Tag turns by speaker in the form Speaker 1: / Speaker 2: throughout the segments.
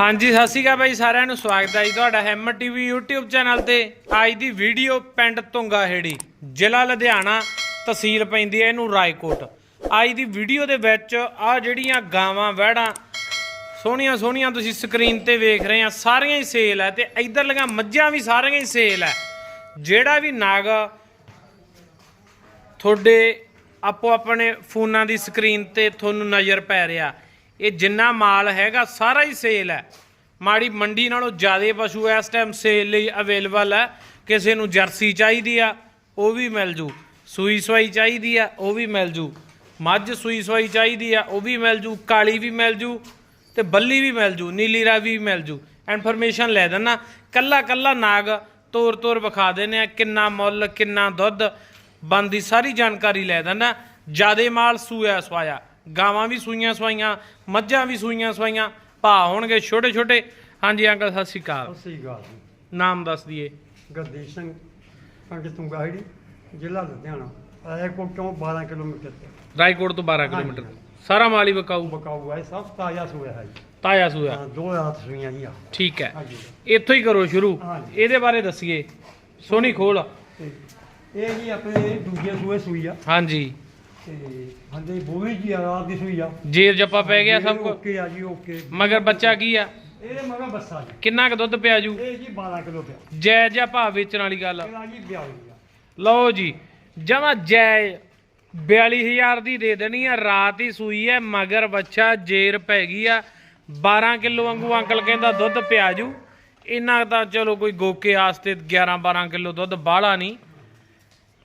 Speaker 1: ਹਾਂਜੀ, ਸਤਿ ਸ਼੍ਰੀ ਅਕਾਲ ਬਾਈ, ਸਾਰਿਆਂ ਨੂੰ ਸਵਾਗਤ ਹੈ ਜੀ ਤੁਹਾਡਾ ਹੈਮਰ ਟੀਵੀ YouTube ਚੈਨਲ ਤੇ। ਅੱਜ ਦੀ ਵੀਡੀਓ ਪਿੰਡ ਤੁੰਗਾ ਜ਼ਿਲ੍ਹਾ ਲੁਧਿਆਣਾ, ਤਹਿਸੀਲ ਪੈਂਦੀ ਹੈ ਇਹਨੂੰ ਰਾਏਕੋਟ। ਅੱਜ ਦੀ ਵੀਡੀਓ ਦੇ ਵਿੱਚ ਆ ਜਿਹੜੀਆਂ ਗਾਵਾਂ, ਵਹਿੜਾਂ, ਸੋਹਣੀਆਂ ਸੋਹਣੀਆਂ ਤੁਸੀਂ ਸਕਰੀਨ ਤੇ ਵੇਖ ਰਹੇ ਆ ਸਾਰੀਆਂ ਹੀ ਸੇਲ ਹੈ ਤੇ ਇਧਰਲੀਆਂ ਮੱਝਾਂ ਵੀ ਸਾਰੀਆਂ ਹੀ ਸੇਲ ਹੈ। ਜਿਹੜਾ ਵੀ ਨਾਗ ਤੁਹਾਡੇ ਆਪੋ ਆਪਣੇ ਫੋਨਾਂ ਦੀ ਸਕਰੀਨ ਤੇ ਤੁਹਾਨੂੰ ਨਜ਼ਰ ਪੈ ਰਿਹਾ ਇਹ ਜਿੰਨਾ ਮਾਲ ਹੈਗਾ, ਸਾਰਾ ਹੀ ਸੇਲ ਹੈ। ਮਾੜੀ ਮੰਡੀ ਨਾਲੋਂ ਜ਼ਿਆਦਾ ਪਸ਼ੂ ਇਸ ਟਾਈਮ ਸੇਲ ਲਈ ਅਵੇਲੇਬਲ ਹੈ। ਕਿਸੇ ਨੂੰ ਜਰਸੀ ਚਾਹੀਦੀ ਆ, ਉਹ ਵੀ ਮਿਲ ਜੂ। ਸੂਈ ਸਵਾਈ ਚਾਹੀਦੀ ਆ, ਉਹ ਵੀ ਮਿਲ ਜੂ। ਮੱਝ ਸੂਈ ਸਵਾਈ ਚਾਹੀਦੀ ਆ, ਉਹ ਵੀ ਮਿਲ ਜੂ। ਕਾਲੀ ਵੀ ਮਿਲ ਜੂ ਤੇ ਬੱਲੀ ਵੀ ਮਿਲ ਜੂ, ਨੀਲੀ ਰਾਵੀ ਵੀ ਮਿਲ ਜੂ। ਇਨਫੋਰਮੇਸ਼ਨ ਲੈ ਦੇਣਾ ਕੱਲਾ ਕੱਲਾ ਨਾਗ ਤੋਰ ਤੋਰ ਵਿਖਾ ਦੇਣੇ ਆ, ਕਿੰਨਾ ਮੁੱਲ, ਕਿੰਨਾ ਦੁੱਧ। ਬੰਦੀ ਸਾਰੀ ਜਾਣਕਾਰੀ ਲੈ ਦੇਣਾ ਜਿਆਦੇ ਮਾਲ ਸੂਇਆ ਸਵਾਇਆ। ਗਾਵਾਂ ਵੀ ਸੂਈਆਂ ਸਵਾਈਆਂ ਮੱਝਾਂ ਵੀ ਸੂਈਆਂ ਸਵਾਈਆਂ ਭਾ ਹੋਣਗੇ ਛੋਟੇ ਛੋਟੇ। ਹਾਂਜੀ ਅੰਕਲ ਸਤਿ ਸ਼੍ਰੀ ਅਕਾਲ।
Speaker 2: ਸਤਿ ਸ੍ਰੀ ਅਕਾਲ ਜੀ।
Speaker 1: ਨਾਮ ਦੱਸ ਦਈਏ।
Speaker 2: ਗੁਰਦੀਪ ਸਿੰਘ ਪਿੰਡ ਤੁੰਗਾਹੜੀ ਜ਼ਿਲ੍ਹਾ ਲੁਧਿਆਣਾ ਰਾਏਕੋਟ ਤੋਂ 12 ਕਿਲੋਮੀਟਰ ਤੇ।
Speaker 1: ਰਾਏਕੋਟ ਤੋਂ 12 ਕਿਲੋਮੀਟਰ। ਸਾਰਾ ਮਾਲ ਹੀ ਵਿਕਾਊ
Speaker 2: ਬਕਾਊ ਹੈ ਸਭ ਤਾਜ਼ਾ ਸੋਇਆ ਹੈ ਜੀ।
Speaker 1: ਤਾਇਆ ਸੂਇਆ
Speaker 2: ਹਾਂ ਦੋ ਰਾਤ ਸੂਈਆਂ ਜੀ ਆ।
Speaker 1: ਠੀਕ ਹੈ।
Speaker 2: ਹਾਂਜੀ।
Speaker 1: ਇੱਥੋਂ ਹੀ ਕਰੋ ਸ਼ੁਰੂ।
Speaker 2: ਹਾਂਜੀ।
Speaker 1: ਇਹਦੇ ਬਾਰੇ ਦੱਸੀਏ। ਸੋਹਣੀ ਖੋਲ।
Speaker 2: ਤੇ ਇਹ ਜੀ ਆਪਣੇ ਦੂਜੇ ਸੂਏ ਸੂਈ ਆ।
Speaker 1: ਹਾਂਜੀ।
Speaker 2: ਤੇ ਹਾਂਜੀ ਬੋਲੀ ਜੀ ਆ ਰਾਤ ਦੀ ਸੂਈ ਆ।
Speaker 1: ਜੇਰ ਜੱਪਾ ਪੈ ਗਿਆ ਸਭ ਕੁਝ
Speaker 2: ਓਕੇ ਆ ਜੀ ਓਕੇ।
Speaker 1: ਮਗਰ ਬੱਚਾ ਕੀ ਆ?
Speaker 2: ਇਹਦੇ ਮਗਰ ਬੱਸਾ ਜੀ।
Speaker 1: ਕਿੰਨਾ ਕੁ ਦੁੱਧ ਪਿਆ ਜੂ?
Speaker 2: ਇਹ ਜੀ 12 ਕਿਲੋ ਪਿਆ।
Speaker 1: ਜੈ ਜਾਂ ਭਾਅ ਵੇਚਣ ਵਾਲੀ ਗੱਲ
Speaker 2: ਇਹਦਾ ਜੀ 42 ਆ।
Speaker 1: ਲਓ ਜੀ ਜਮਾ ਜੈ 42000 ਦੀ ਦੇ ਦੇਣੀ ਆ ਰਾਤ ਹੀ ਸੂਈ ਹੈ ਮਗਰ ਬੱਚਾ ਜੇਰ ਪੈ ਗਈ ਆ। 12 ਕਿਲੋ ਵਾਂਗੂ ਅੰਕਲ ਕਹਿੰਦਾ ਦੁੱਧ ਪਿਆ ਜੂ। ਇੰਨਾ ਤਾਂ ਚਲੋ ਕੋਈ ਗੋਕੇ ਆਸਤੇ 11 12 ਕਿਲੋ ਦੁੱਧ ਬਾਹਲਾ ਨਹੀਂ।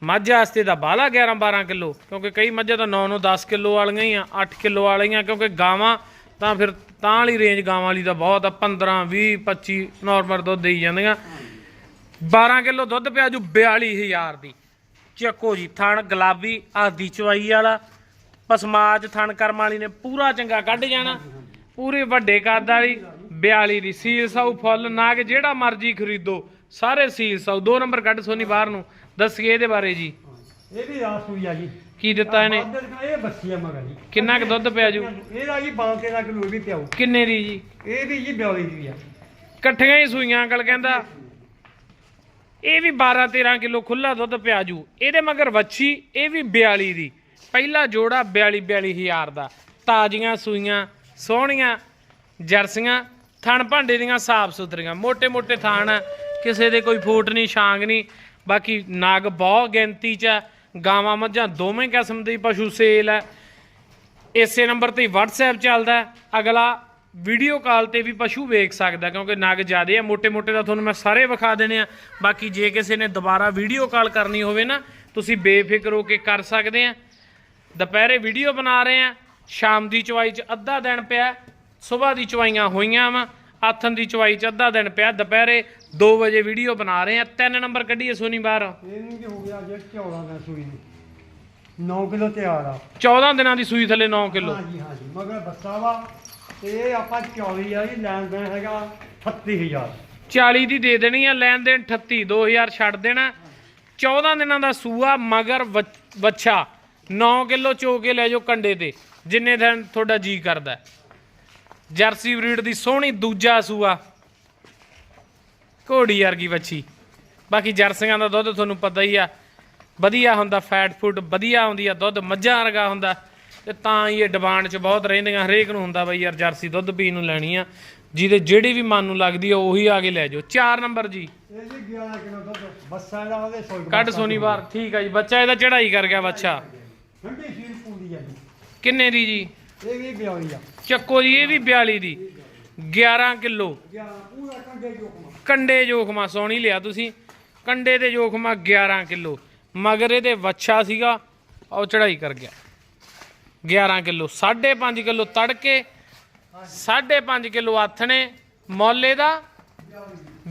Speaker 1: ਮੱਝ ਆਸਤੇ ਦਾ ਬਾਹਲਾ 11 12 ਕਿਲੋ, ਕਿਉਂਕਿ ਕਈ ਮੱਝਾਂ ਤਾਂ 9 9 10 ਕਿਲੋ ਵਾਲੀਆਂ ਹੀ ਆ 8 ਕਿਲੋ ਵਾਲੀਆਂ, ਕਿਉਂਕਿ ਗਾਵਾਂ ਤਾਂ ਫਿਰ ਤਾਂ ਵਾਲੀ ਰੇਂਜ ਗਾਵਾਂ ਵਾਲੀ ਤਾਂ ਬਹੁਤ ਆ 15 20 25 ਨਾਰਮਲ ਦੁੱਧ ਦੇਈ ਜਾਂਦੀਆਂ। 12 ਕਿਲੋ ਦੁੱਧ ਪਿਆ ਜੂ 42000 ਦੀ। ਚੱਕੋ ਜੀ, ਥਣ ਗੁਲਾਬੀ, ਆਦੀ ਚਵਾਈ ਵਾਲਾ, ਪਸਮਾਜ ਥਣ ਕਰਮ ਵਾਲੀ ਨੇ ਪੂਰਾ ਚੰਗਾ ਕੱਢ ਜਾਣਾ। ਪੂਰੇ ਵੱਡੇ ਕੱਦ ਵਾਲੀ 42 ਦੀ ਸੀਲ ਸਾਊ ਫੁੱਲ, ਨਾਗ ਜਿਹੜਾ ਮਰਜ਼ੀ ਖਰੀਦੋ ਸਾਰੇ ਸੀਲ ਸੌ ਦੋ ਨੰਬਰ ਕੱਢ ਸੋਨੀ ਬਾਹਰ ਨੂੰ ਦੱਸ ਕੇ ਇਹਦੇ ਬਾਰੇ ਜੀ।
Speaker 2: ਇਹ ਵੀ ਰਾਸ ਹੋਈ ਆ ਜੀ।
Speaker 1: ਕੀ ਦਿੱਤਾ ਇਹਨੇ?
Speaker 2: ਬਾਂਦਰ ਦਾ ਇਹ ਬੱਸੀ ਆ ਮਗਾ ਜੀ।
Speaker 1: ਕਿੰਨਾ ਕੁ ਦੁੱਧ ਪਿਆ ਜੂ?
Speaker 2: ਇਹਦਾ ਜੀ 12 ਕਿਲੋ ਇਹ ਵੀ ਪਿਆਉ
Speaker 1: ਕਿੰਨੇ ਦੀ ਜੀ?
Speaker 2: ਇਹ ਵੀ ਜੀ ਬਿਆਲੀ ਦੀ ਆ।
Speaker 1: ਇਕੱਠੀਆਂ ਹੀ ਸੂਈਆਂ ਅੰਕਲ ਕਹਿੰਦਾ। ਇਹ ਵੀ 12 13 ਕਿਲੋ ਖੁੱਲਾ ਦੁੱਧ ਪਿਆ ਜੂ। ਇਹਦੇ ਮਗਰ ਵੱਛੀ ਇਹ ਵੀ 42 ਦੀ। ਪਹਿਲਾ ਜੋੜਾ 42 42000 ਦਾ। ਤਾਜ਼ੀਆਂ ਸੂਈਆਂ ਸੋਹਣੀਆਂ ਜਰਸੀਆਂ ਥਣ ਭਾਂਡੇ ਦੀਆਂ ਸਾਫ਼ ਸੁਥਰੀਆਂ ਮੋٹے ਮੋٹے ਥਾਣ ਕਿਸੇ ਦੇ ਕੋਈ ਫੋਟ ਨਹੀਂ, ਛਾਂਗ ਨਹੀਂ। ਬਾਕੀ ਨਾਗ ਬਹੁਤ ਗਿਣਤੀ 'ਚ ਹੈ। ਗਾਵਾਂ ਮੱਝਾਂ ਦੋਵੇਂ ਕਿਸਮ ਦੇ ਪਸ਼ੂ ਸੇਲ ਹੈ। ਇਸੇ ਨੰਬਰ ਤੇ WhatsApp ਚੱਲਦਾ ਅਗਲਾ ਵੀਡੀਓ ਕਾਲ ਤੇ ਵੀ ਪਸ਼ੂ ਵੇਖ ਸਕਦਾ ਕਿਉਂਕਿ ਨਾਗ ਜ਼ਿਆਦੇ ਆ। ਮੋٹے-ਮੋٹے ਦਾ ਤੁਹਾਨੂੰ ਮੈਂ ਸਾਰੇ ਵਿਖਾ ਦੇਣੇ ਆ। ਬਾਕੀ ਜੇ ਕਿਸੇ ਨੇ ਦੁਬਾਰਾ ਵੀਡੀਓ ਕਾਲ ਕਰਨੀ ਹੋਵੇ ਨਾ, ਤੁਸੀਂ ਬੇਫਿਕਰ ਹੋ ਕੇ ਕਰ ਸਕਦੇ ਆ। ਦੁਪਹਿਰੇ ਵੀਡੀਓ ਬਣਾ ਰਹੇ ਆ। ਸ਼ਾਮ ਦੀ ਚਵਾਈ 'ਚ ਅੱਧਾ ਦਿਨ ਪਿਆ। ਸਵੇਰ ਦੀ ਚਵਾਈਆਂ ਹੋਈਆਂ ਵਾ। ਆਥਨ ਦੀ ਚਵਾਈ 'ਚ ਅੱਧਾ ਦਿਨ ਪਿਆ। ਦੁਪਹਿਰੇ 2 ਵਜੇ ਵੀਡੀਓ ਬਣਾ ਰਹੇ ਆ ਤਿੰਨ ਨੰਬਰ ਕੱਢੀਏ ਸੋਨੀ ਬਾਹਰ।
Speaker 2: ਇਹਨੂੰ ਕੀ ਹੋ ਗਿਆ ਜੇ 14 ਦਾ ਸੂਈ ਨੂੰ। 9 ਕਿਲੋ ਤਿਆਰ ਆ।
Speaker 1: 14 ਦਿਨਾਂ ਦੀ ਸੂਈ ਥੱਲੇ 9 ਕਿਲੋ।
Speaker 2: ਹਾਂਜੀ ਹਾਂਜੀ ਮਗਰ ਬੱਸਾ ਵਾ। ਤੇ ਇਹ ਆਪਾਂ 24 ਆ ਜੀ ਲੈਣ ਦੇਣ ਹੈਗਾ 38000
Speaker 1: 40 ਦੀ ਦੇ ਦੇਣੀ ਆ। ਲੈਣ ਦੇਣ 38 2000 ਛੱਡ ਦੇਣਾ। 14 ਦਿਨਾਂ ਦਾ ਸੂਆ ਮਗਰ ਵੱਛਾ। 9 ਕਿਲੋ ਚੋ ਕੇ ਲੈ ਜਾਓ ਕੰਡੇ ਤੇ ਜਿੰਨੇ ਦਿਨ ਤੁਹਾਡਾ ਜੀ ਕਰਦਾ। ਜਰਸੀ ਬਰੀਡ ਦੀ ਸੋਹਣੀ ਦੂਜਾ ਸੂਆ। ਘੋੜੀ ਵਰਗੀ ਵੱਛੀ। ਬਾਕੀ ਜਰਸੀਆਂ ਦਾ ਦੁੱਧ ਤੁਹਾਨੂੰ ਪਤਾ ਹੀ ਆ ਵਧੀਆ ਹੁੰਦਾ ਫੈਟ ਫੂਡ ਵਧੀਆ ਆਉਂਦੀ ਆ ਦੁੱਧ ਮੱਝਾਂ ਵਰਗਾ ਹੁੰਦਾ। ਤੇ ਤਾਂ ਹੀ ਇਹ ਡਿਮਾਂਡ 'ਚ ਬਹੁਤ ਰਹਿੰਦੀਆਂ ਹਰੇਕ ਨੂੰ ਹੁੰਦਾ ਬਈ ਯਾਰ ਜਰਸੀ ਦੁੱਧ ਪੀਣ ਨੂੰ ਲੈਣੀ ਆ। ਜਿਹਦੇ ਜਿਹੜੀ ਵੀ ਮਨ ਨੂੰ ਲੱਗਦੀ ਆ ਉਹੀ ਆ ਕੇ ਲੈ ਜਾਓ। 4 ਨੰਬਰ ਜੀ।
Speaker 2: ਇਹ ਜੀ 11 ਕਿਲੋ ਦੁੱਧ ਬੱਸਾ ਦਾ ਉਹਦੇ ਸੋਈ
Speaker 1: ਕੱਢ ਸੋਨੀ ਬਾਰ ਠੀਕ ਆ ਜੀ ਬੱਚਾ ਇਹਦਾ ਚੜਾਈ ਕਰ ਗਿਆ ਬੱਚਾ।
Speaker 2: ਠੰਡੀ ਸੀਲ ਪੂਰੀ ਆ ਜੀ।
Speaker 1: ਕਿੰਨੇ ਦੀ ਜੀ?
Speaker 2: ਇਹ ਵੀ 42 ਆ।
Speaker 1: ਚੱਕੋ ਜੀ ਇਹ ਵੀ 42 ਦੀ। 11 ਕਿਲੋ।
Speaker 2: 11 ਪੂਰਾ ਕੰਡੇ ਜੋਖਮਾ।
Speaker 1: ਕੰਡੇ ਜੋਖਮਾ ਸੋਣੀ ਲਿਆ ਤੁਸੀਂ। ਕੰਡੇ ਦੇ ਜੋਖਮਾ 11 ਕਿਲੋ। ਮਗਰ ਇਹਦੇ ਵੱਛਾ ਸੀਗਾ ਉਹ ਚੜਾਈ ਕਰ ਗਿਆ। 11 ਕਿਲੋ। 5.5 ਕਿਲੋ ਤੜਕੇ 5.5 ਕਿਲੋ ਆਥਣੇ ਮੌਲੇ ਦਾ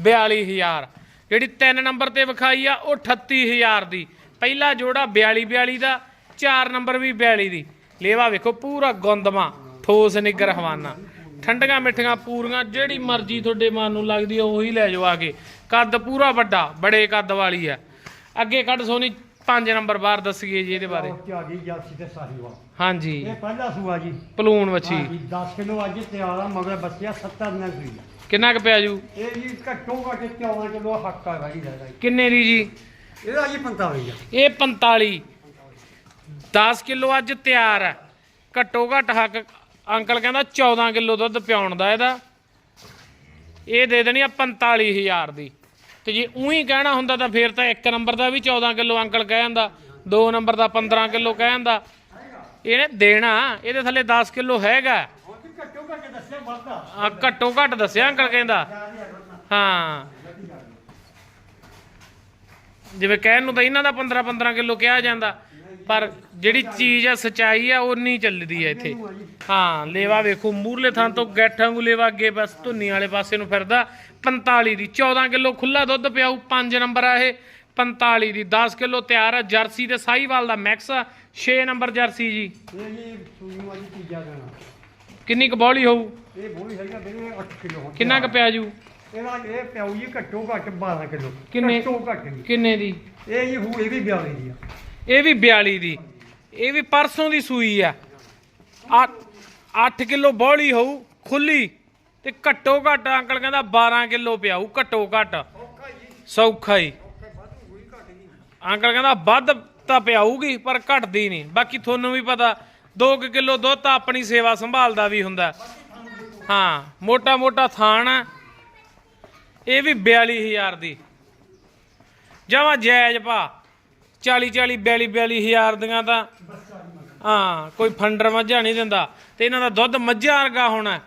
Speaker 1: 42000 ਜਿਹੜੀ 3 ਨੰਬਰ ਤੇ ਵਿਖਾਈ ਆ ਉਹ 38000 ਦੀ। ਪਹਿਲਾ ਜੋੜਾ 42 42 ਦਾ 4 ਨੰਬਰ ਵੀ 42 ਦੀ। ਲੇਵਾ ਵੇਖੋ ਪੂਰਾ ਗੁੰਦਮਾ ਠੋਸ ਨਿੱਗਰ ਹਵਾਨਾ ਠੰਡੀਆਂ ਮਿੱਠੀਆਂ ਪੂਰੀਆਂ ਜਿਹੜੀ ਮਰਜ਼ੀ ਤੁਹਾਡੇ ਮਨ ਨੂੰ ਲੱਗਦੀ ਆ ਉਹੀ ਲੈ ਜਾਓ ਆ ਕੇ। ਕੱਦ ਪੂਰਾ ਵੱਡਾ ਬੜੇ ਕੱਦ ਵਾਲੀ ਆ। ਅੱਗੇ ਕੱਢ ਸੋਨੀ 5 ਨੰਬਰ ਬਾਹਰ ਦੱਸੀਏ ਜੀ ਇਹਦੇ ਬਾਰੇ।
Speaker 2: ਉਹ ਚ ਆ ਗਈ ਜਾਸੀ ਤੇ ਸਾਹੀਵਾਲ
Speaker 1: ਹਾਂਜੀ।
Speaker 2: ਇਹ ਪਹਿਲਾ ਸੂਆ ਜੀ।
Speaker 1: ਪਲੂਣ ਵੱਛੀ।
Speaker 2: ਹਾਂਜੀ 10 ਕਿਲੋ ਅੱਜ ਤਿਆਰ ਆ ਮਗਰ ਬੱਚਿਆ 70 ਦਿਨਾਂ ਦੀ।
Speaker 1: ਕਿੰਨਾ ਕੁ ਪਿਆ ਜੂ?
Speaker 2: ਇਹ ਜੀ ਘੱਟੋ ਘੱਟ 14 ਕਿਲੋ ਹੱਕ ਆ ਭਾਈ
Speaker 1: ਕਿੰਨੇ ਦੀ ਜੀ?
Speaker 2: ਇਹਦਾ ਜੀ 45 ਆ।
Speaker 1: ਇਹ 45 10 ਕਿਲੋ ਅੱਜ ਤਿਆਰ ਹੈ ਘੱਟੋ ਘੱਟ ਹੱਕ, ਅੰਕਲ ਕਹਿੰਦਾ 14 ਕਿਲੋ ਦੁੱਧ ਪਿਆਉਣ ਦਾ ਇਹਦਾ। ਇਹ ਦੇ ਦੇਣੀ ਆ 45000 ਦੀ। ਤੇ ਜੇ ਉਹੀ ਕਹਿਣਾ ਹੁੰਦਾ ਤਾਂ ਫੇਰ ਤਾਂ ਇੱਕ ਨੰਬਰ ਦਾ ਵੀ 14 ਕਿਲੋ ਅੰਕਲ ਕਹਿ ਜਾਂਦਾ, ਦੋ ਨੰਬਰ ਦਾ 15 ਕਿਲੋ ਕਹਿ ਜਾਂਦਾ। ਇਹਨੇ ਦੇਣਾ, ਇਹਦੇ ਥੱਲੇ 10 ਕਿਲੋ ਹੈਗਾ।
Speaker 2: ਹੁਣ ਘੱਟੋ ਘੱਟ ਦੱਸਿਆ
Speaker 1: ਘੱਟੋ ਘੱਟ ਦੱਸਿਆ ਅੰਕਲ ਕਹਿੰਦਾ। ਹਾਂ। ਜਿਵੇਂ ਕਹਿਣ ਨੂੰ ਤਾਂ ਇਹਨਾਂ ਦਾ 15 15 ਕਿਲੋ ਕਿਹਾ ਜਾਂਦਾ। ਪਰ ਜਿਹੜੀ ਚੀਜ਼ ਆ ਸਚਾਈ ਆ ਉਨੀ ਚੱਲਦੀ ਆ ਇੱਥੇ। ਹਾਂ ਲੇਵਾ ਵੇਖੋ ਮੂਰਲੇ ਥਾਂ ਤੋਂ ਗੈਠਾਂ ਨੂੰ ਲੇਵਾ ਅੱਗੇ ਬਸ ਧੁੰਨੀ ਵਾਲੇ ਪਾਸੇ ਨੂੰ ਫਿਰਦਾ। 45 ਦੀ 14 ਕਿਲੋ ਖੁੱਲਾ ਦੁੱਧ ਪਿਆਉ 5 ਨੰਬਰ ਆ ਇਹ। 45 ਦੀ 10 ਕਿਲੋ ਤਿਆਰ ਆ ਜਰਸੀ ਤੇ ਸਾਈਵਾਲ ਦਾ ਮੈਕਸ ਆ। 6 ਨੰਬਰ ਜਰਸੀ ਜੀ।
Speaker 2: ਇਹ ਜੀ ਸੂਈ ਨੂੰ ਅੱਜ ਤੀਜਾ ਦੇਣਾ।
Speaker 1: ਕਿੰਨੀ ਕੁ ਬੌਲੀ ਹੋਊ?
Speaker 2: ਇਹ ਬੋਲੀ ਹੈਗਾ ਵੀਰੇ 8 ਕਿਲੋ ਹੁਣ
Speaker 1: ਕਿੰਨਾ ਕੁ ਪਿਆ ਜੂ?
Speaker 2: ਇਹਦਾ ਇਹ ਪਿਆਉ ਜੀ ਘੱਟੋ ਘੱਟ 12 ਕਿਲੋ।
Speaker 1: ਕਿੰਨੇ?
Speaker 2: ਘੱਟੋ ਘੱਟ
Speaker 1: ਕਿੰਨੇ ਦੀ?
Speaker 2: ਇਹ ਜੀ ਹੂ ਇਹ ਵੀ 42 ਦੀ ਆ।
Speaker 1: ਇਹ ਵੀ 42 ਦੀ। ਇਹ ਵੀ ਪਰਸੋਂ ਦੀ ਸੂਈ ਆ। 8 ਕਿਲੋ ਬੌਲੀ ਹੋਊ, ਖੁੱਲੀ ਤੇ ਘੱਟੋ ਘੱਟ ਅੰਕਲ ਕਹਿੰਦਾ 12 ਕਿਲੋ ਪਿਆਊ, ਘੱਟੋ ਘੱਟ। ਸੌਖਾ ਹੀ। ਅੰਕਲ ਕਹਿੰਦਾ ਵੱਧ ਤਾਂ ਪਿਆਊਗੀ, ਪਰ ਘਟਦੀ ਨਹੀਂ। ਬਾਕੀ ਤੁਹਾਨੂੰ ਵੀ ਪਤਾ 2 ਕਿਲੋ ਦੁੱਧ ਤਾਂ ਆਪਣੀ ਸੇਵਾ ਸੰਭਾਲਦਾ ਵੀ ਹੁੰਦਾ। ਹਾਂ ਮੋਟਾ ਮੋਟਾ ਥਾਣ ਆ। ਇਹ ਵੀ 42000 ਦੀ। ਜਮਾ ਜਾਇਜ਼ ਭਾ। 40 40 42 42 ਹਜ਼ਾਰ ਦੀਆਂ ਤਾਂ, ਹਾਂ, ਕੋਈ ਫੰਡਰ ਮੱਝਾਂ ਨਹੀਂ ਦਿੰਦਾ। ਤੇ ਇਹਨਾਂ ਦਾ ਦੁੱਧ ਮੱਝਾਂ ਵਰਗਾ ਹੋਣਾ।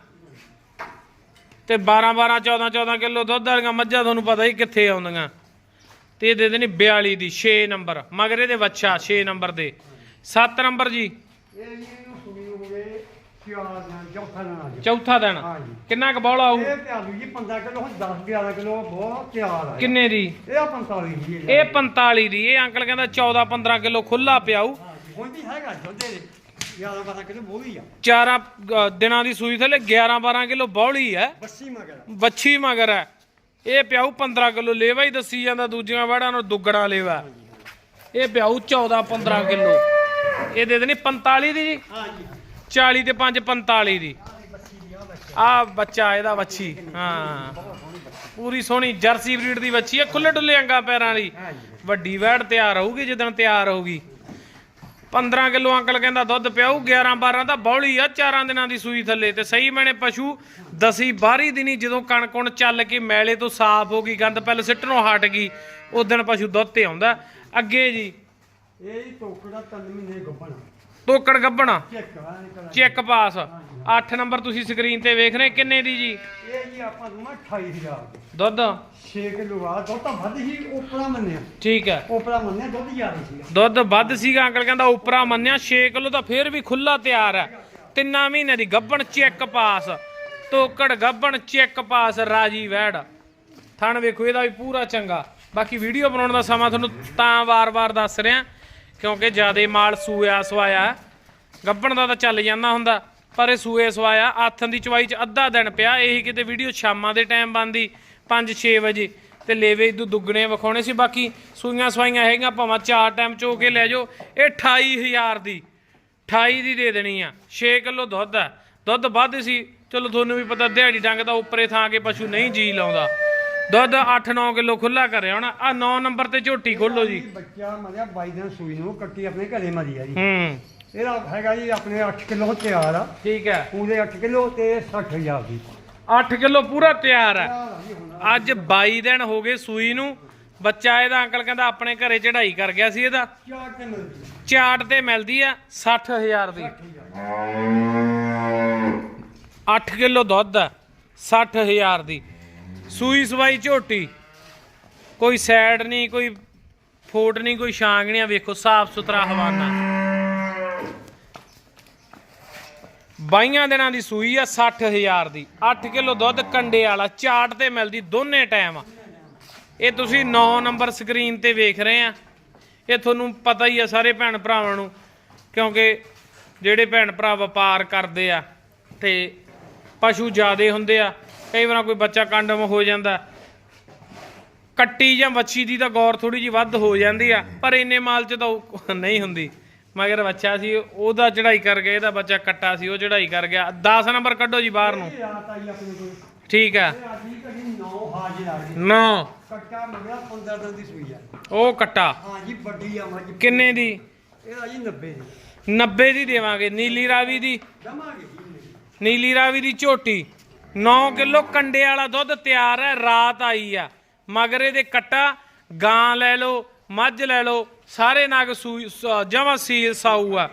Speaker 1: ਤੇ 12 12 14 14 ਕਿਲੋ ਦੁੱਧ ਵਾਲੀਆਂ ਮੱਝਾਂ ਤੁਹਾਨੂੰ ਪਤਾ ਹੀ ਕਿੱਥੇ ਆਉਂਦੀਆਂ। ਤੇ ਇਹ ਦੇ ਦੇਣੀ 42 ਦੀ 6 ਨੰਬਰ। ਮਗਰ ਇਹਦੇ ਵੱਛਾ 6 ਨੰਬਰ ਦੇ। 7 ਨੰਬਰ ਜੀ
Speaker 2: ਇਹ ਜੀ। ਚਾਰ ਦਿਨ ਚੌਥਾ ਦਿਨ ਅੱਜ।
Speaker 1: ਚੌਥਾ ਦਿਨ
Speaker 2: ਹਾਂਜੀ।
Speaker 1: ਕਿੰਨਾ ਕੁ ਬੌਲਾ ਆਊ?
Speaker 2: ਇਹ ਪਿਆਲੂ ਜੀ 15 ਕਿਲੋ ਹੁਣ 10 11 ਕਿਲੋ ਬਹੁਤ ਤਿਆਰ ਆ
Speaker 1: ਕਿੰਨੇ ਦੀ?
Speaker 2: ਇਹ ਆ 45 ਦੀ
Speaker 1: ਇਹ। 45 ਦੀ ਇਹ ਅੰਕਲ ਕਹਿੰਦਾ 14 15 ਕਿਲੋ ਖੁੱਲਾ ਪਿਆਊ
Speaker 2: ਹੁਣ ਵੀ ਹੈਗਾ ਜੋਦੇ ਦੇ 11 12 ਕਿਲੋ ਬੋਲੀ ਆ।
Speaker 1: ਚਾਰਾਂ ਅ, ਦਿਨਾਂ ਦੀ ਸੂਈ ਥੱਲੇ 11 12 ਕਿਲੋ ਬੌਲੀ ਹੈ
Speaker 2: ਬੱਸੀ ਮਗਰ
Speaker 1: ਵੱਛੀ ਮਗਰ ਹੈ। ਇਹ ਪਿਆਊ 15 ਕਿਲੋ ਲੇਵਾ ਹੀ ਦੱਸੀ ਜਾਂਦਾ ਦੂਜੀਆਂ ਵੜਾਂ ਨੂੰ ਦੁੱਗਣਾ ਲੇਵਾ। ਇਹ ਪਿਆਊ 14 15 ਕਿਲੋ। ਇਹ ਦੇ ਦੇਣੀ 45 ਦੀ ਜੀ।
Speaker 2: ਹਾਂ ਜੀ
Speaker 1: 40 ਤੇ 5 45 ਦੀ। ਆ ਬੱਚਾ, ਇਹਦਾ ਵੱਛੀ। ਹਾਂ। ਪੂਰੀ ਸੋਹਣੀ ਜਰਸੀ ਬਰੀਡ ਦੀ ਵੱਛੀ ਹੈ ਖੁੱਲੇ ਡੁੱਲੇ ਅੰਗਾ ਪੈਰਾਂ ਦੀ। ਵੱਡੀ ਵੈੜ ਤਿਆਰ ਹੋਊਗੀ ਜਦੋਂ ਤਿਆਰ ਹੋਊਗੀ। 15 ਕਿਲੋ ਅੰਕਲ ਕਹਿੰਦਾ ਦੁੱਧ ਪਿਆਊ 11 12 ਤਾਂ ਬੌਲੀ ਆ, ਚਾਰਾਂ ਦਿਨਾਂ ਦੀ ਸੂਈ ਥੱਲੇ। ਤੇ ਸਹੀ ਮੈਨੇ ਪਸ਼ੂ ਦਸੀ 12 ਦਿਨੀ ਜਦੋਂ ਕਣਕੁਣ ਚੱਲ ਕੇ ਮੈਲੇ ਤੋਂ ਸਾਫ਼ ਹੋ ਗਈ, ਗੰਦ ਪਹਿਲ ਸਿੱਟਣੋਂ ਹਟ ਗਈ, ਉਸ ਦਿਨ ਪਸ਼ੂ ਦੁੱਧ ਤੇ ਆਉਂਦਾ। ਅੱਗੇ ਜੀ।
Speaker 2: ਇਹ ਜੀ ਟੋਕੜਾ ਤਿੰਨ ਮਹੀਨੇ ਗੱਬਣਾ।
Speaker 1: ਤੋਕੜ ਗੱਬਣਾ।
Speaker 2: ਚੈੱਕ ਆ ਨਿਕਲ
Speaker 1: ਚੈੱਕ ਪਾਸ 8 ਨੰਬਰ ਤੁਸੀਂ ਸਕਰੀਨ ਤੇ ਵੇਖ ਰਹੇ ਕਿੰਨੇ ਦੀ ਜੀ?
Speaker 2: ਇਹ ਜੀ ਆਪਾਂ ਨੂੰ 28000 ਦੀ।
Speaker 1: ਦੁੱਧ?
Speaker 2: 6 ਕਿਲੋ ਆ ਦੁੱਧ ਤਾਂ ਵੱਧ ਹੀ ਉਪਰਾ ਮੰਨਿਆ।
Speaker 1: ਠੀਕ ਹੈ।
Speaker 2: ਉਪਰਾ ਮੰਨਿਆ ਦੁੱਧ ਜ਼ਿਆਦਾ ਸੀ
Speaker 1: ਦੁੱਧ ਵੱਧ ਸੀਗਾ ਅੰਕਲ ਕਹਿੰਦਾ ਉਪਰਾ ਮੰਨਿਆ 6 ਕਿਲੋ ਤਾਂ ਫੇਰ ਵੀ ਖੁੱਲਾ ਤਿਆਰ ਹੈ। ਤਿੰਨਾਂ ਮਹੀਨੇ ਦੀ ਗੱਬਣ ਚੈੱਕ ਪਾਸ ਤੋਕੜ ਗੱਬਣ ਚੈੱਕ ਪਾਸ ਰਾਜੀ ਵੈੜ। ਥਣ ਵੇਖੋ ਇਹਦਾ ਵੀ ਪੂਰਾ ਚੰਗਾ। ਬਾਕੀ ਵੀਡੀਓ ਬਣਾਉਣ ਦਾ ਸਮਾਂ ਤੁਹਾਨੂੰ ਤਾਂ ਵਾਰ-ਵਾਰ ਦੱਸ ਰਿਹਾ। ਕਿਉਂਕਿ ਜਿਆਦੇ ਮਾਲ ਸੂਆ ਸਵਾਇਆ, ਗੱਬਣ ਦਾ ਤਾਂ ਚੱਲ ਜਾਂਦਾ ਹੁੰਦਾ, ਪਰ ਇਹ ਸੂਏ ਸਵਾਇਆ ਆਥਨ ਦੀ ਚਵਾਈ ਚ ਅੱਧਾ ਦਿਨ ਪਿਆ, ਇਹੀ ਕਿਤੇ ਵੀਡੀਓ ਸ਼ਾਮਾਂ ਦੇ ਟਾਈਮ ਬੰਦੀ 5-6 ਵਜੇ, ਤੇ ਲੇਵੇ ਇਦੋਂ ਦੁੱਗਣੇ ਵਿਖਾਉਣੇ ਸੀ, ਬਾਕੀ ਸੂਈਆਂ ਸਵਾਈਆਂ ਹੈਗੀਆਂ, ਭਾਵੇਂ ਚਾਰ ਟਾਈਮ ਚੋ ਕੇ ਲੈ ਜਾਓ, ਇਹ 28000 ਦੀ 28 ਦੀ ਦੇ ਦੇਣੀ ਆ 6 ਕਿਲੋ ਦੁੱਧ ਆ, ਦੁੱਧ ਵੱਧ ਸੀ, ਚਲੋ ਤੁਹਾਨੂੰ ਵੀ ਪਤਾ ਦਿਹਾੜੀ ਡੰਗ ਦਾ ਉੱਪਰੇ ਥਾਂ ਕੇ ਪਸ਼ੂ ਨਹੀਂ ਜੀ ਲਾਉਂਦਾ। ਦੁੱਧ 8-9 ਕਿਲੋ ਖੁੱਲਾ ਕਰਿਆ ਹੁਣ। ਆ 9 ਨੰਬਰ ਤੇ ਝੋਟੀ ਖੋਲੋ ਜੀ।
Speaker 2: ਬੱਚਾ ਮਰਿਆ 22 ਦਿਨ ਸੂਈ ਨੂੰ ਕੱਟੀ ਆਪਣੇ ਘਰੇ ਮਰੀ ਆ ਜੀ।
Speaker 1: ਹੂੰ।
Speaker 2: ਇਹਦਾ ਹੈਗਾ ਜੀ ਆਪਣੇ 8 ਕਿਲੋ ਤਿਆਰ ਆ।
Speaker 1: ਠੀਕ ਹੈ।
Speaker 2: ਪੂਰੇ 8 ਕਿਲੋ ਤੇ 60000 ਦੀ।
Speaker 1: 8 ਕਿਲੋ ਪੂਰਾ ਤਿਆਰ ਹੈ। ਅੱਜ 22 ਦਿਨ ਹੋ ਗਏ ਸੂਈ ਨੂੰ। ਬੱਚਾ ਇਹਦਾ ਅੰਕਲ ਕਹਿੰਦਾ ਆਪਣੇ ਘਰੇ ਚੜਾਈ ਕਰ ਗਿਆ ਸੀ ਇਹਦਾ।
Speaker 2: ਤੇ ਮਿਲਦੀ
Speaker 1: ਚਾਟ ਤੇ ਮਿਲਦੀ ਆ 60000 ਦੀ। 8 ਕਿਲੋ ਦੁੱਧ ਆ 60000 ਦੀ। ਸੂਈ ਸਵਾਈ ਝੋਟੀ। ਕੋਈ ਸੈਡ ਨਹੀਂ, ਕੋਈ ਫੋਟ ਨਹੀਂ, ਕੋਈ ਛਾਂਗ ਨਹੀਂ, ਆ ਵੇਖੋ, ਸਾਫ਼ ਸੁਥਰਾ ਹਵਾਨਾ। ਬਾਈਆਂ ਦਿਨਾਂ ਦੀ ਸੂਈ ਆ 60000 ਦੀ। 8 ਕਿਲੋ ਦੁੱਧ ਕੰਡੇ ਵਾਲਾ, ਚਾਟ ਤੇ ਮਿਲਦੀ ਦੋਨੇ ਟਾਈਮ ਇਹ ਤੁਸੀਂ 9 ਨੰਬਰ ਸਕਰੀਨ ਤੇ ਵੇਖ ਰਹੇ ਆ। ਇਹ ਤੁਹਾਨੂੰ ਪਤਾ ਹੀ ਆ ਸਾਰੇ ਭੈਣ ਭਰਾਵਾਂ ਨੂੰ, ਕਿਉਂਕਿ ਜਿਹੜੇ ਭੈਣ ਭਰਾ ਵਪਾਰ ਕਰਦੇ ਆ, ਤੇ ਪਸ਼ੂ ਜ਼ਿਆਦੇ ਹੁੰਦੇ ਆ ਕਈ ਵਾਰ ਕੋਈ ਬੱਚਾ ਕੰਡਮ ਹੋ ਜਾਂਦਾ। ਕੱਟੀ ਜਾਂ ਵੱਛੀ ਦੀ ਤਾਂ ਗੌਰ ਥੋੜੀ ਜੀ ਵੱਧ ਹੋ ਜਾਂਦੀ ਆ, ਪਰ ਇੰਨੇ ਮਾਲ 'ਚ ਤਾਂ ਉਹ ਨਹੀਂ ਹੁੰਦੀ। ਮਗਰ ਬੱਚਾ ਸੀ, ਉਹਦਾ ਚੜਾਈ ਕਰ ਗਿਆ, ਇਹਦਾ ਬੱਚਾ ਕੱਟਾ ਸੀ, ਉਹ ਚੜਾਈ ਕਰ ਗਿਆ। 10 ਨੰਬਰ ਕੱਢੋ ਜੀ ਬਾਹਰ ਨੂੰ।
Speaker 2: ਰਾਤ ਆਈ ਆਪਣੇ ਕੋਲ
Speaker 1: ਠੀਕ ਹੈ
Speaker 2: ਇਹ ਕਦੀ 9 ਹਾਜ਼ਰ ਆ। ਗਈ
Speaker 1: 9
Speaker 2: ਕੱਟਾ ਮਗਰਾ 15 ਦਿਨ ਦੀ ਸੂਈ ਆ
Speaker 1: ਉਹ ਕੱਟਾ।
Speaker 2: ਹਾਂ ਜੀ ਵੱਡੀ ਆ ਮੱਝ
Speaker 1: ਕਿੰਨੇ ਦੀ?
Speaker 2: ਇਹਦਾ ਜੀ 90 ਦੀ।
Speaker 1: 90 ਦੀ ਦੇਵਾਂਗੇ। ਨੀਲੀ ਰਾਵੀ ਦੀ।
Speaker 2: ਦਵਾਂਗੇ
Speaker 1: ਨੀਲੀ ਰਾਵੀ ਦੀ ਝੋਟੀ। 9 ਕਿਲੋ ਕੰਡੇ ਵਾਲਾ ਦੁੱਧ ਤਿਆਰ ਹੈ, ਰਾਤ ਆਈ ਆ। ਮਗਰ ਇਹਦੇ ਕੱਟਾ, ਗਾਂ ਲੈ ਲਓ, ਮੱਝ ਲੈ ਲਓ, ਸਾਰੇ ਨਗ ਸੂਈ ਜਮਾ ਸੀਲ ਸਾਊ ਆ।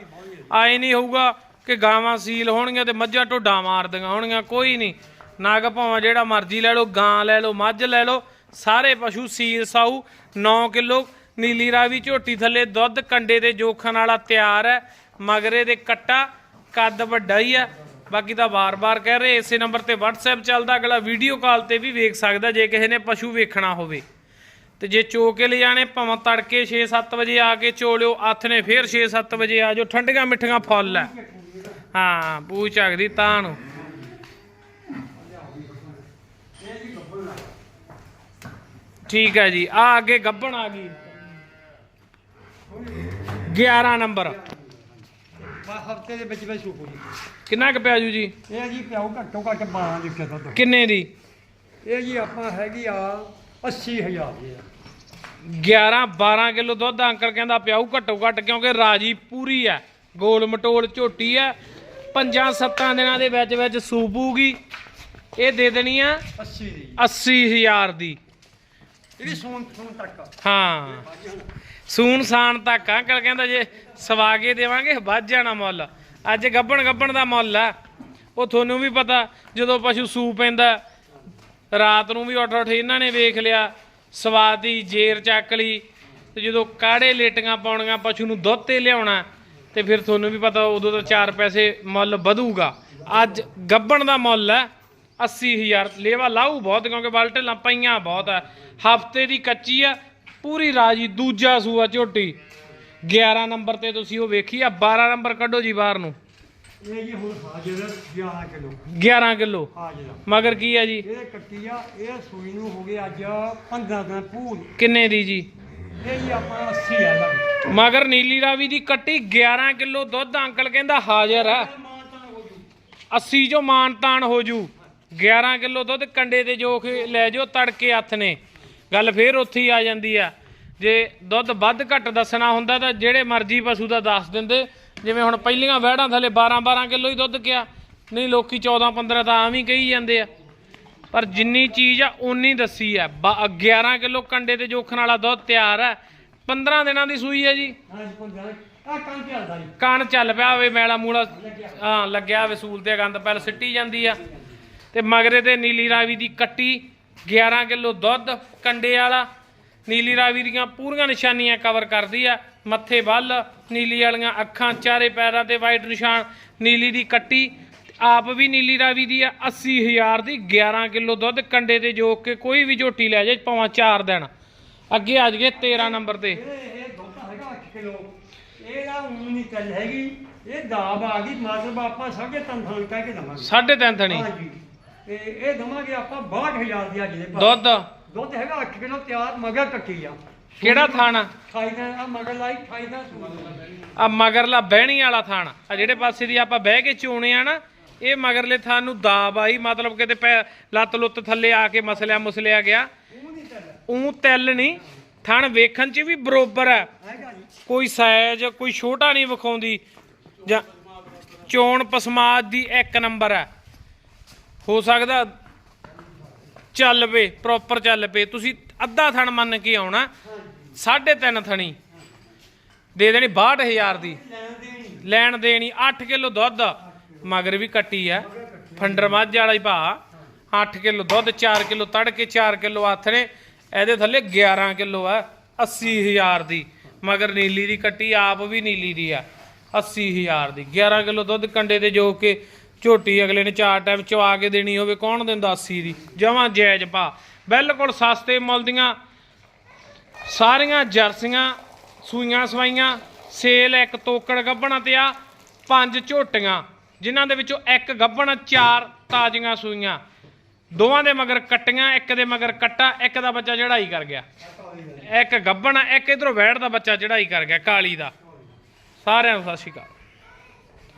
Speaker 1: ਆਏ ਨਹੀਂ ਹੋਊਗਾ ਕਿ ਗਾਵਾਂ ਸੀਲ ਹੋਣਗੀਆਂ ਤੇ ਮੱਝਾਂ ਢੋਡਾ ਮਾਰਦੀਆਂ ਹੋਣਗੀਆਂ, ਕੋਈ ਨਹੀਂ। ਨਾਗ ਭਾਵਾਂ ਜਿਹੜਾ ਮਰਜ਼ੀ ਲੈ ਲਓ, ਗਾਂ ਲੈ ਲਓ, ਮੱਝ ਲੈ ਲਓ, ਸਾਰੇ ਪਸ਼ੂ ਸੀਲ ਸਾਊ। 9 ਕਿਲੋ ਨੀਲੀ ਰਾਵੀ ਝੋਟੀ ਥੱਲੇ ਦੁੱਧ, ਕੰਡੇ ਦੇ ਜੋਖਣ ਵਾਲਾ ਤਿਆਰ ਹੈ। ਮਗਰੇ ਦੇ ਕੱਟਾ, ਕੱਦ ਵੱਡਾ ਹੀ ਆ। ਬਾਕੀ ਤਾਂ ਵਾਰ-ਵਾਰ ਕਹਿ ਰਹੇ, ਇਸੇ ਨੰਬਰ ਤੇ WhatsApp ਚੱਲਦਾ, ਅਗਲਾ ਵੀਡੀਓ ਕਾਲ ਤੇ ਵੀ ਵੇਖ ਸਕਦਾ, ਜੇ ਕਿਸੇ ਨੇ ਪਸ਼ੂ ਵੇਖਣਾ ਹੋਵੇ। ਤੇ ਜੇ ਚੋ ਕੇ ਲੈ ਜਾਣੇ, ਭਾਵੇਂ ਤੜਕੇ 6-7 ਵਜੇ ਆ ਕੇ ਚੋਲਿਓ ਹੱਥ ਨੇ ਫੇਰ 6-7 ਵਜੇ ਆ ਜਾਓ, ਠੰਡੀਆਂ ਮਿੱਠੀਆਂ ਫੁੱਲ ਹੈ ਹਾਂ ਪੂ ਚੱਕਦੀ ਤਾਂ ਨੂੰ। ਠੀਕ ਹੈ ਜੀ, ਆ ਅੱਗੇ ਗੱਬਣ ਆ ਗਈ। 11 ਨੰਬਰ।
Speaker 2: ਬਸ ਹਫ਼ਤੇ ਦੇ ਵਿੱਚ ਵਿੱਚ ਸ਼ੁਕੂ ਜੀ
Speaker 1: ਕਿੰਨਾ ਕੁ ਪਿਆ ਜੂ ਜੀ?
Speaker 2: ਇਹ ਜੀ ਪਿਆਉ ਘੱਟੋ ਘੱਟ 12 ਲੀਟਰ ਦੁੱਧ
Speaker 1: ਕਿੰਨੇ ਦੀ?
Speaker 2: ਇਹ ਜੀ ਆਪਾਂ ਹੈਗੀ ਆ 80000 ਦੀ ਆ।
Speaker 1: 11 12 ਕਿਲੋ ਦੁੱਧ ਅੰਕਲ ਕਹਿੰਦਾ ਪਿਆਊ ਘੱਟੋ ਘੱਟ ਕਿਉਂਕਿ ਰਾਜੀ ਪੂਰੀ ਹੈ ਗੋਲ ਮਟੋਲ ਝੋਟੀ ਹੈ ਪੰਜਾਂ ਸੱਤਾਂ ਦਿਨਾਂ ਦੇ ਵਿੱਚ ਵਿੱਚ ਸੂਪੂਗੀ ਇਹ ਦੇ ਦੇਣੀ ਆ
Speaker 2: 80 ਦੀ।
Speaker 1: 80000 ਦੀ।
Speaker 2: ਇਹਦੀ ਸੂਨ ਸੂਨ ਤੱਕ
Speaker 1: ਹਾਂ। ਸੂਨ ਸਾਨ ਤੱਕ ਅੰਕਲ ਕਹਿੰਦਾ ਜੇ ਸਵਾਗੇ ਦੇਵਾਂਗੇ ਵੱਧ ਜਾਣਾ ਮੁੱਲ। ਅੱਜ ਗੱਬਣ ਗੱਬਣ ਦਾ ਮੁੱਲ ਆ। ਉਹ ਤੁਹਾਨੂੰ ਵੀ ਪਤਾ, ਜਦੋਂ ਪਸ਼ੂ ਸੂ ਪੈਂਦਾ, ਰਾਤ ਨੂੰ ਵੀ ਉੱਠ ਉੱਠ ਇਹਨਾਂ ਨੇ ਵੇਖ ਲਿਆ, ਸਵਾਦੀ ਜੇਰ ਚੱਕ ਲਈ, ਤੇ ਜਦੋਂ ਕਾੜੇ ਲੇਟੀਆਂ ਪਾਉਣੀਆਂ, ਪਸ਼ੂ ਨੂੰ ਦੁੱਧ ਤੇ ਲਿਆਉਣਾ, ਤੇ ਫਿਰ ਤੁਹਾਨੂੰ ਵੀ ਪਤਾ, ਉਦੋਂ ਤਾਂ 4 ਪੈਸੇ ਮੁੱਲ ਵਧੂਗਾ। ਅੱਜ ਗੱਬਣ ਦਾ ਮੁੱਲ ਹੈ 80000 ਲੇਵਾ ਲਾਊ ਬਹੁਤ, ਕਿਉਂਕਿ ਬਲਟਲਾਂ ਪਈਆਂ ਬਹੁਤ ਹੈ ਹਫ਼ਤੇ ਦੀ ਕੱਚੀ ਆ ਪੂਰੀ ਰਾਜੀ ਦੂਜਾ ਸੂਆ ਝੋਟੀ। 11 ਨੰਬਰ ਤੇ ਤੁਸੀਂ ਉਹ ਵੇਖੀ ਆ 12 ਨੰਬਰ ਕੱਢੋ ਜੀ ਬਾਹਰ ਨੂੰ।
Speaker 2: ਇਹ ਜੀ ਹੁਣ ਹਾਜ਼ਰ 11 ਕਿਲੋ।
Speaker 1: 11 ਕਿਲੋ।
Speaker 2: ਹਾਜ਼ਰ
Speaker 1: ਮਗਰ ਕੀ ਆ ਜੀ?
Speaker 2: ਇਹ ਕੱਟੀ ਆ ਇਹ ਸੂਈ ਨੂੰ ਹੋ ਗਏ ਅੱਜ 15 ਦਿਨ ਪੂਰ।
Speaker 1: ਕਿੰਨੇ ਦੀ ਜੀ?
Speaker 2: ਇਹ ਜੀ ਆਪਾਂ 80 ਆ ਲੱਗ
Speaker 1: ਮਗਰ ਨੀਲੀ ਰਾਵੀ ਦੀ ਕੱਟੀ 11 ਕਿਲੋ ਦੁੱਧ ਅੰਕਲ ਕਹਿੰਦਾ ਹਾਜ਼ਰ ਆ। 80 ਜੋ। ਮਾਨਤਾਨ ਹੋ ਜੂ। 11 ਕਿਲੋ ਦੁੱਧ ਕੰਡੇ ਤੇ ਜੋ ਲੈ ਜਾਓ ਤੜਕੇ ਹੱਥ ਨੇ। ਗੱਲ ਫੇਰ ਉੱਥੇ ਹੀ ਆ ਜਾਂਦੀ ਆ। ਜੇ ਦੁੱਧ ਵੱਧ ਘੱਟ ਦੱਸਣਾ ਹੁੰਦਾ ਤਾਂ ਜਿਹੜੇ ਮਰਜ਼ੀ ਪਸ਼ੂ ਦਾ ਦੱਸ ਦਿੰਦੇ। ਜਿਵੇਂ ਹੁਣ ਪਹਿਲੀਆਂ ਵਹਿੜਾਂ ਥੱਲੇ 12 12 ਕਿਲੋ ਹੀ ਦੁੱਧ ਕਿਆ। ਨਹੀਂ ਲੋਕੀ 14 15 ਤਾਂ ਆਮ ਹੀ ਕਹੀ ਜਾਂਦੇ ਆ। ਪਰ ਜਿੰਨੀ ਚੀਜ਼ ਆ ਉਨੀ ਦੱਸੀ ਆ। ਬ- 11 ਕਿਲੋ ਕੰਡੇ ਤੇ ਜੋਖਣ ਵਾਲਾ ਦੁੱਧ ਤਿਆਰ ਆ। 15 ਦਿਨਾਂ ਦੀ ਸੂਈ ਹੈ ਜੀ
Speaker 2: ਆ ਜੀ।
Speaker 1: ਕਣ ਚੱਲ ਪਿਆ ਹੋਵੇ, ਮੈਲਾ ਮੂਲਾ, ਹਾਂ, ਲੱਗਿਆ ਹੋਵੇ ਸੂਲ ਤੇ ਗੰਦ ਪੈਲ ਸਿੱਟੀ ਜਾਂਦੀ ਆ। ਤੇ ਮਗਰੇ ਤੇ ਨੀਲੀ ਰਾਵੀ ਦੀ ਕੱਟੀ 11 ਕਿਲੋ ਦੁੱਧ ਕੰਡੇ ਵਾਲਾ। ਨੀਲੀ ਰਾਵੀ ਦੀਆਂ ਪੂਰੀਆਂ ਨਿਸ਼ਾਨੀਆਂ ਕਵਰ ਕਰਦੀ ਆ। ਮੱਥੇ ਵੱਲ ਨੀਲੀ ਵਾਲੀਆਂ ਅੱਖਾਂ ਚਾਰੇ ਪੈਰਾਂ ਤੇ ਵਾਈਟ ਨਿਸ਼ਾਨ ਨੀਲੀ ਦੀ ਕੱਟੀ। ਆਪ ਵੀ ਨੀਲੀ ਰਾਵੀ ਦੀ ਆ 80000 ਦੀ 11 ਕਿਲੋ ਦੁੱਧ ਕੰਡੇ ਤੇ ਜੋਕ ਕੇ ਕੋਈ ਵੀ ਝੋਟੀ ਲੈ ਜਾਏ ਭਾਵੇਂ 4 ਦਿਨ। ਅੱਗੇ ਆ ਜਗੇ 13 ਨੰਬਰ ਤੇ।
Speaker 2: ਇਹ ਦੁੱਧ ਹੈਗਾ 8 ਕਿਲੋ। ਇਹਦਾ ਊਂ ਨਹੀਂ ਚੱਲ ਹੈਗੀ। ਇਹ ਦਾਬ ਆ ਗਈ ਮਤਲਬ ਆਪਾਂ ਸਾਢੇ ਤਿੰਨ ਥਾਂ ਕਹਿ ਕੇ ਦਵਾਂਗੇ।
Speaker 1: ਸਾਢੇ ਤਿੰਨ ਥਣੀ
Speaker 2: ਹਾਂ ਜੀ ਤੇ ਇਹ ਦਵਾਂਗੇ ਆਪਾਂ 62000 ਦੀ ਅੱਜ ਦੇ ਭਾਅ।
Speaker 1: ਦੁੱਧ?
Speaker 2: ਦੁੱਧ ਹੈਗਾ 8 ਕਿਲੋ ਤਿਆਰ ਮਗਰ ਕੱਟੀ ਆ।
Speaker 1: ਕਿਹੜਾ ਥਾਣਾ?
Speaker 2: ਖਾਈ ਦਾ ਆ ਮਗਰ ਲਾਈ ਖਾਈ ਦਾ ਸੂਆ
Speaker 1: ਆ ਮਗਰਲਾ ਬਹਿਣੀ ਵਾਲਾ ਥਾਣ। ਆ ਜਿਹੜੇ ਪਾਸੇ ਦੀ ਆਪਾਂ ਬਹਿ ਕੇ ਚੋਣੇ ਆ ਨਾ ਇਹ ਮਗਰਲੇ ਥਾਂ ਨੂੰ ਦਾਬ ਆਈ ਮਤਲਬ ਕਿਤੇ ਪੈ- ਲੱਤ ਲੁੱਤ ਥੱਲੇ ਆ ਕੇ ਮਸਲਿਆ ਮੁਸਲਿਆ ਗਿਆ। ਉਂ ਤਿਲ ਨਹੀਂ। ਥਣ ਵੇਖਣ 'ਚ ਵੀ ਬਰੋਬਰ ਹੈ
Speaker 2: ਹੈਗਾ ਜੀ।
Speaker 1: ਕੋਈ ਸਾਈਜ਼ ਕੋਈ ਛੋਟਾ ਨਹੀਂ ਵਿਖਾਉਂਦੀ। ਜਾਂ ਚੋਣ ਪਸਮਾਦ ਦੀ ਇੱਕ ਨੰਬਰ ਹੈ ਹੋ ਸਕਦਾ ਚੱਲ ਪਏ ਪ੍ਰੋਪਰ ਚੱਲ ਪਏ। ਤੁਸੀਂ ਅੱਧਾ ਥਣ ਮੰਨ ਕੇ ਆਉਣਾ, ਸਾਢੇ ਤਿੰਨ ਥਣੀ। ਦੇ ਦੇਣੀ 62000 ਦੀ।
Speaker 2: ਲੈਣ ਦੇਣੀ
Speaker 1: ਲੈਣ ਦੇਣੀ 8 ਕਿਲੋ ਦੁੱਧ, ਮਗਰ ਵੀ ਕੱਟੀ ਆ। ਫੰਡਰ ਮੱਝ ਵਾਲਾ ਹੀ ਭਾ 8 ਕਿਲੋ ਦੁੱਧ 4 ਕਿਲੋ ਤੜਕੇ 4 ਕਿਲੋ ਆਥਣੇ, ਇਹਦੇ ਥੱਲੇ 11 ਕਿਲੋ ਆ 80000 ਦੀ। ਮਗਰ ਨੀਲੀ ਦੀ ਕੱਟੀ, ਆਪ ਵੀ ਨੀਲੀ ਦੀ ਆ 80000 ਦੀ। 11 ਕਿਲੋ ਦੁੱਧ ਕੰਡੇ ਤੇ ਜੋ ਕੇ ਝੋਟੀ ਅਗਲੇ ਨੇ ਚਾਰ ਟਾਈਮ ਚਵਾ ਕੇ ਦੇਣੀ ਹੋਵੇ, ਕੌਣ ਦਿੰਦਾ 80 ਦੀ? ਜਮਾਂ ਜਾਇਜ਼ ਭਾ ਬਿਲਕੁਲ ਸਸਤੇ ਮੁੱਲ ਦੀਆਂ ਸਾਰੀਆਂ ਜਰਸੀਆਂ, ਸੂਈਆਂ ਸਵਾਈਆਂ, ਸੇਲ ਇੱਕ ਤੋਕੜ ਗੱਭਣਾ ਤੇ ਆ ਪੰਜ ਝੋਟੀਆਂ, ਜਿਨ੍ਹਾਂ ਦੇ ਵਿੱਚੋਂ ਇੱਕ ਗੱਭਣ ਚਾਰ ਤਾਜ਼ੀਆਂ ਸੂਈਆਂ। ਦੋਵਾਂ ਦੇ ਮਗਰ ਕੱਟੀਆਂ, ਇੱਕ ਦੇ ਮਗਰ ਕੱਟਾ, ਇੱਕ ਦਾ ਬੱਚਾ ਚੜਾਈ ਕਰ ਗਿਆ। ਇੱਕ ਗੱਭਣ, ਇੱਕ ਇਧਰੋਂ ਵੈੜ ਦਾ ਬੱਚਾ ਚੜਾਈ ਕਰ ਗਿਆ, ਕਾਲੀ ਦਾ। ਸਾਰਿਆਂ ਨੂੰ ਸਤਿ ਸ਼੍ਰੀ ਅਕਾਲ।